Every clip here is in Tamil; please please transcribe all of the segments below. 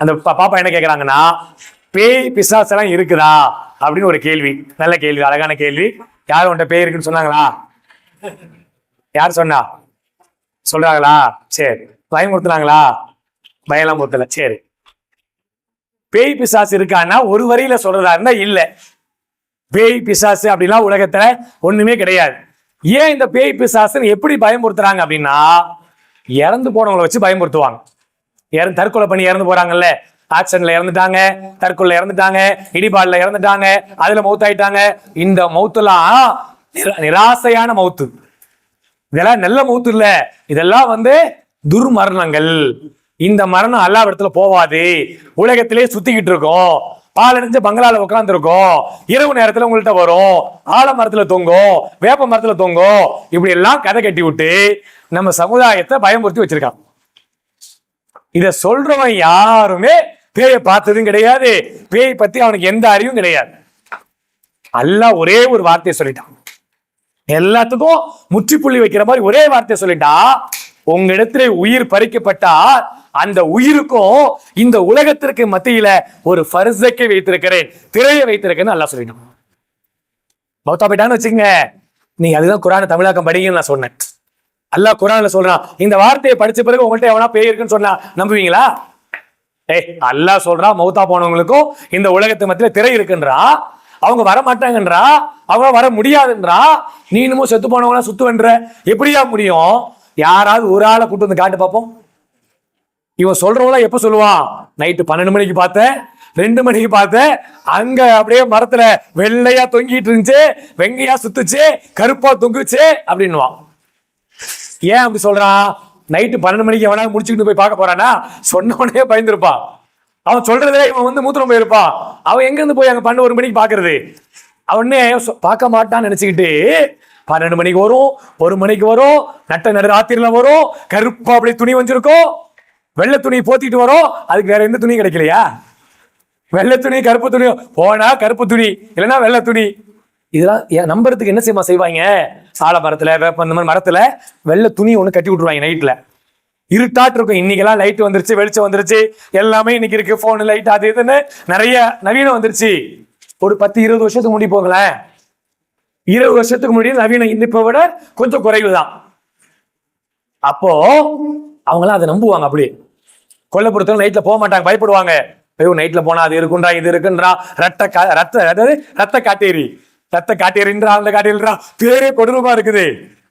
அந்த பாப்பா என்ன கேட்குறாங்கன்னா பேய் பிசாசு எல்லாம் இருக்குதா? அப்படின்னு ஒரு கேள்வி. நல்ல கேள்வி அழகான கேள்வி. யார் உன்ட்ட பேய் இருக்குன்னு சொன்னாங்களா? யார் சொன்னா? சொல்றாங்களா? சரி. பயமுறுத்துனாங்களா பயம்லாம் முறுத்தல சரி. பேய் பிசாசு இருக்கான்னா ஒரு வரியில சொல்றதா இருந்தா இல்ல. பேய் பிசாசு அப்படிலாம் உலகத்துல ஒண்ணுமே கிடையாது. ஏன் இந்த பேய் பிசாசுன்னு எப்படி பயமுறுத்துறாங்க அப்படின்னா இறந்து போனவங்களை வச்சு பயமுறுத்துவாங்க. இறந்து தற்கொலை பண்ணி இறந்து போறாங்கல்ல. ஆக்சிடென்ட்ல இறந்துட்டாங்க தற்கொலை இறந்துட்டாங்க இடிபாடுல இறந்துட்டாங்க அதுல மௌத்தாயிட்டாங்க இந்த மௌத்துலாம் நிரா- நிராசையான மௌத்து இதெல்லாம் நல்ல மௌத்து இல்ல. இதெல்லாம் வந்து துர்மரணங்கள். இந்த மரணம் அல்லாவிடத்துல இடத்துல போவாது. உலகத்திலே சுத்திக்கிட்டு இருக்கோம். பாலடைஞ்ச பங்களால உட்கார்ந்து இருக்கோம் இரவு நேரத்துல உங்கள்ட்ட வரும். ஆல மரத்துல தொங்கும். வேப்ப மரத்துல தொங்கும். இப்படி எல்லாம் கதை கட்டி விட்டு நம்ம சமுதாயத்தை பயமுறுத்தி வச்சிருக்கான். இதை சொல்றவன் யாருமே பேயை பார்த்ததும் கிடையாது. பேய் பத்தி அவனுக்கு எந்த அறிவும் கிடையாது. அல்லாஹ் ஒரே ஒரு வார்த்தையை சொல்லிட்டான். எல்லாத்துக்கும் முற்றுப்புள்ளி வைக்கிற மாதிரி ஒரே வார்த்தையை சொல்லிட்டா உங்க இடத்துல உயிர் பறிக்கப்பட்டா அந்த உயிருக்கும் இந்த உலகத்திற்கு மத்தியில ஒரு ஃபர்சக்கை வைத்திருக்கிறேன் திரையை வைத்திருக்கேன்னு நல்லா சொல்லிட்டான். மௌத்தா போயிட்டான்னு வச்சுக்கங்க. நீங்க அதுதான் குரான தமிழாக்கம் படிங்கன்னு நான் சொன்னேன். அல்லாஹ் குரான்ல சொல்றான் இந்த வார்த்தையை படிச்ச பிறகு உங்கள்கிட்ட எவனா பேய் இருக்குன்னு சொன்னா நம்புவீங்களா? ஏய் அல்லாஹ் சொல்றான் மௌத்தா போனவங்களுக்கும் இந்த உலகத்து மத்தியில திரை இருக்குன்றா அவங்க வர மாட்டாங்கன்றா அவங்க வர முடியாதுன்றா நீ இன்னமும் செத்து போனவங்களா சுத்துவன்ற எப்படியா முடியும்? யாராவது ஒரு ஆளை கூட்டு வந்து காட்டு பார்ப்போம் இவன் சொல்றவங்களா எப்ப சொல்லுவான் நைட்டு பன்னெண்டு மணிக்கு பார்த்தேன் ரெண்டு மணிக்கு பார்த்தேன் அங்க அப்படியே மரத்துல வெள்ளையா தொங்கிட்டு இருந்துச்சு வெங்கையா சுத்துச்சு கருப்பா தொங்குச்சு அப்படின்னுவான். ஏன் அப்படி சொல்றா? நைட்டு பன்னெண்டு மணிக்கு எவனா முடிச்சுக்கிட்டு போய் பார்க்க போறானா சொன்ன உடனே பயந்துருப்பான் அவன் சொல்றதே இவன் வந்து மூத்திரம் போயிருப்பான் அவன் எங்க இருந்து போய் அங்க பன்னெண்டு ஒரு மணிக்கு பாக்குறது அவனே பார்க்க மாட்டான்னு நினைச்சுக்கிட்டு பன்னெண்டு மணிக்கு வரும் ஒரு மணிக்கு வரும் நட்ட நடு ராத்திரில வரும் கருப்பா அப்படி துணி வஞ்சிருக்கும் வெள்ளை துணி போத்திட்டு வரும் அதுக்கு வேற எந்த துணி கிடைக்கலையா? வெள்ளை துணி கருப்பு துணி போனா கருப்பு துணி இல்லைன்னா வெள்ளை துணி. இதெல்லாம் ஏன் நம்புறதுக்கு என்ன செய்யுமா செய்வாங்க? சாலை மரத்துல வேப்ப இந்த மாதிரி மரத்துல வெள்ளை துணி ஒண்ணு கட்டி விட்டுருவாங்க நைட்ல. இருட்டாட்டு இருக்கும். இன்னைக்கெல்லாம் லைட் வந்துருச்சு வெளிச்சம் வந்துருச்சு. எல்லாமே இன்னைக்கு இருக்கு. போன் லைட் அது இதுன்னு நிறைய நவீனம் வந்துருச்சு. ஒரு பத்து இருபது வருஷத்துக்கு முன்னாடி போங்களேன். இருபது வருஷத்துக்கு முன்னாடி நவீனம். இப்ப விட கொஞ்சம் குறைவு தான் அப்போ அவங்களாம் அதை நம்புவாங்க அப்படி கொல்லப்புறத்துல நைட்ல போக மாட்டாங்க பயப்படுவாங்க. ஐயோ நைட்ல போனா அது இருக்குன்றா இது இருக்குன்றா. ரத்த கா- ரத்த அதாவது ரத்த காட்டேரி. ரத்த காட்டிடுறா அந்த காட்டிடுறா பேரே கொடூரமா இருக்குது.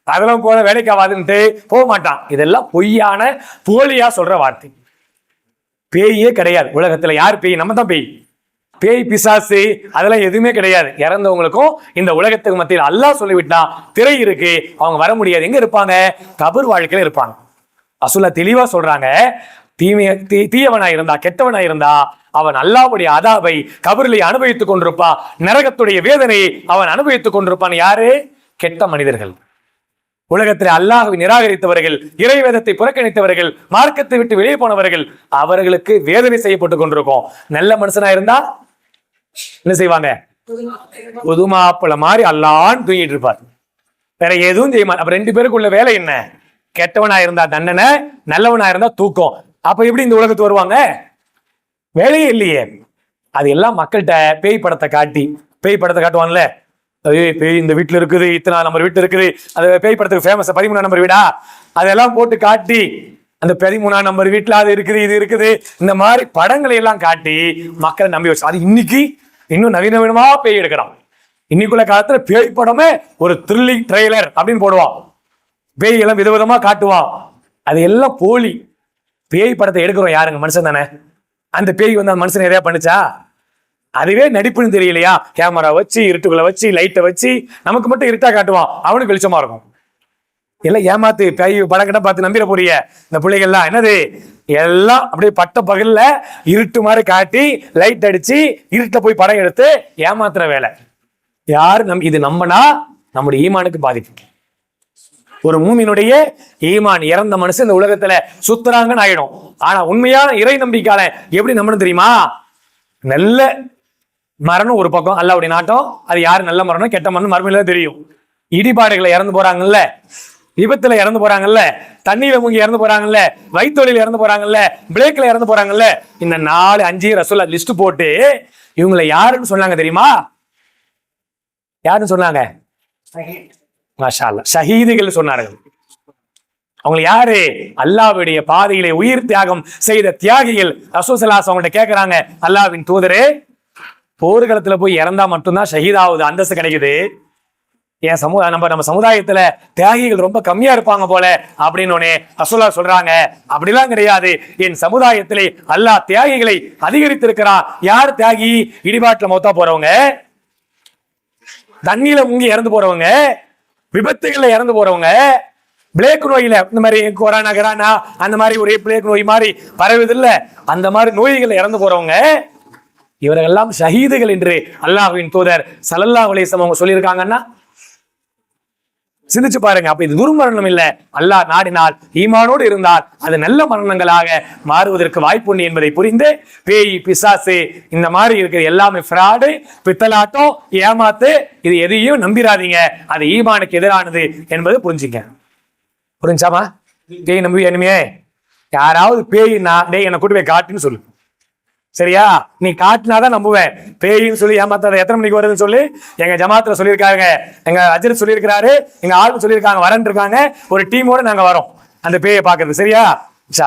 அதெல்லாம் போல வேலைக்கு ஆகாதுன்ட்டு போக மாட்டான். இதெல்லாம் பொய்யான போலியா சொல்ற வார்த்தை. பேயே கிடையாது. உலகத்துல யார் பேய்? நம்ம தான் பேய். பேய் பிசாசு அதெல்லாம் எதுவுமே கிடையாது. இறந்தவங்களுக்கும் இந்த உலகத்துக்கு மத்தியில் அல்லாஹ் சொல்லிவிட்டான் திரை இருக்கு. அவங்க வர முடியாது. எங்க இருப்பாங்க? கபர் வாழ்க்கையில இருப்பாங்க. அசுல்லா தெளிவா சொல்றாங்க தீமைய தீ தீயவனா இருந்தா கெட்டவனா இருந்தா அவன் அல்லாவுடைய அதாவை கபரிலே அனுபவித்துக் கொண்டிருப்பா. நரகத்துடைய வேதனையை அவன் அனுபவித்துக் கொண்டிருப்பான். யாரு? கெட்ட மனிதர்கள். உலகத்தில் அல்லாஹை நிராகரித்தவர்கள் இறைவேதத்தை புறக்கணித்தவர்கள் மார்க்கத்தை விட்டு வெளியே போனவர்கள் அவர்களுக்கு வேதனை செய்யப்பட்டு கொண்டிருக்கும். நல்ல மனுஷனா இருந்தா என்ன செய்வாங்க? புதுமாப்பிள மாதிரி அல்லான்னு தூங்கிட்டு இருப்பார். வேற எதுவும் செய்ய மாட்டார். அப்ப ரெண்டு பேருக்குள்ள வேலை என்ன? கெட்டவனா இருந்தா தண்டனை நல்லவனா இருந்தா தூக்கம். அப்ப எப்படி இந்த உலகத்துக்கு வருவாங்க? வேலையே இல்லையே. அது எல்லாம் மக்கள்கிட்ட பேய் படத்தை காட்டி பேய் படத்தை காட்டுவான்ல. ஐயோ பேய் இந்த வீட்டுல இருக்குது இத்தனை நம்பர் வீட்டுல இருக்குது. அது பேய் படத்துக்கு ஃபேமஸ் பதிமூணா நம்பர் வீடா? அதெல்லாம் போட்டு காட்டி அந்த பதிமூணாம் நம்பர் வீட்டுல அது இருக்குது இது இருக்குது. இந்த மாதிரி படங்களை எல்லாம் காட்டி மக்களை நம்பி வச்சு அது இன்னைக்கு இன்னும் நவீன நவீனமா பேய் எடுக்கிறான். இன்னைக்குள்ள காலத்துல பேய் படமே ஒரு த்ரில்லிங் ட்ரெய்லர் அப்படின்னு போடுவான். பேய் எல்லாம் விதவிதமா காட்டுவான். அது எல்லாம் போலி. பேய் படத்தை எடுக்கிறோம் யாருங்க மனுஷன் தானே. அந்த பேய் வந்து அந்த மனுஷன் நிறையா பண்ணுச்சா? அதுவே நடிப்புன்னு தெரியலையா? கேமரா வச்சு இருட்டுக்குள்ள வச்சு லைட்டை வச்சு நமக்கு மட்டும் இருட்டா காட்டுவான். அவனுக்கு வெளிச்சமா இருக்கும். எல்லாம் ஏமாத்து பேய் படம் பார்த்து நம்பிட போறிய. இந்த பிள்ளைகள்லாம் என்னது? எல்லாம் அப்படியே பட்ட பகல்ல இருட்டு மாதிரி காட்டி லைட் அடிச்சு இருட்டில் போய் படம் எடுத்து ஏமாத்துற வேலை. யார் நம் இது நம்மனா நம்முடைய ஈமானுக்கு பாதிப்பு. ஒரு மூமினுடைய ஈமான் இறந்த மனுஷன் இந்த உலகத்துல சுத்துறாங்கன்னு ஆயிடும். ஆனா உண்மையான இறை நம்பிக்கையால எப்படி நம்பணும் தெரியுமா? நல்ல மரணம் ஒரு பக்கம் அல்லாவுடைய நாட்டம். அது யாரு நல்ல மரணம்? கெட்ட மரணம் மறுமையில தெரியும். இடிபாடுகளை இறந்து போறாங்கல்ல? விபத்துல இறந்து போறாங்கல்ல? தண்ணியில மூங்கி இறந்து போறாங்கல்ல? வயிற்றுவலியில இறந்து போறாங்கல்ல? பிளேக்ல இறந்து போறாங்கல்ல? இந்த நாலு அஞ்சு ரசூலா லிஸ்ட் போட்டு இவங்களை யாருன்னு சொன்னாங்க தெரியுமா? யாருன்னு சொன்னாங்க? மாஷா அல்லாஹ் ஷஹீதுகள் சொன்னார்கள். அவங்க யாரு? அல்லாவுடைய பாதையிலே உயிர் தியாகம் செய்த தியாகிகள். ரசூசலாஸ் அவங்கள்ட்ட கேட்கிறாங்க அல்லாஹ்வின் தூதரே போர்க்களத்துல போய் இறந்தா மட்டும்தான் ஷஹீதாவுது அந்தஸ்து கிடைக்குது. என் சமூக நம்ம நம்ம சமுதாயத்துல தியாகிகள் ரொம்ப கம்மியா இருப்பாங்க போல அப்படின்னு உடனே ரசூலா சொல்றாங்க. அப்படிலாம் கிடையாது. என் சமுதாயத்திலே அல்லாஹ் தியாகிகளை அதிகரித்திருக்கிறான் யார் தியாகி? இடிபாட்டுல மொத்தா போறவங்க? தண்ணியில முங்கி இறந்து போறவங்க? விபத்துகள்ல இறந்து போறவங்க பிளேக் நோயில இந்த மாதிரி கொரோனா கரானா அந்த மாதிரி ஒரே பிளேக் நோய் மாதிரி பரவுது இல்ல அந்த மாதிரி நோய்கள் இறந்து போறவங்க எல்லாம் ஷஹீதுகள் என்று அல்லாஹ்வின் தூதர் சலல்லா அலைஹி அவங்க சொல்லியிருக்காங்கன்னா சிந்திச்சு பாருங்க. அப்ப இது துர்மரணம் இல்ல. அல்லாஹ் நாடினால் ஈமானோடு இருந்தால் அது நல்ல மரணங்களாக மாறுவதற்கு வாய்ப்புண்டு என்பதை புரிந்து பேய் பிசாசு இந்த மாதிரி இருக்கிற எல்லாமே ஃப்ராடு பித்தலாட்டம் ஏமாத்து இது எதையும் நம்பிராதீங்க. அது ஈமானுக்கு எதிரானது என்பது புரிஞ்சுங்க. புரிஞ்சாமா? பேய் நம்பி இனிமே? யாராவது பேய்னா டேய் என்னை கூட்டு போய் காட்டுன்னு சொல்லு. சரியா? நீ காட்டினாதான் நம்புவேன். பேயின்னு சொல்லி ஏமாத்தாத. எத்தனை மணிக்கு வருதுன்னு சொல்லி? எங்க ஜமாத்துல சொல்லியிருக்காங்க. எங்க அஜித் சொல்லியிருக்கிறாரு. எங்க ஆளு சொல்லியிருக்காங்க. வரேன் இருக்காங்க. ஒரு டீமோட நாங்க வரோம். அந்த பேயை பாக்குறது சரியா? இன்ஷா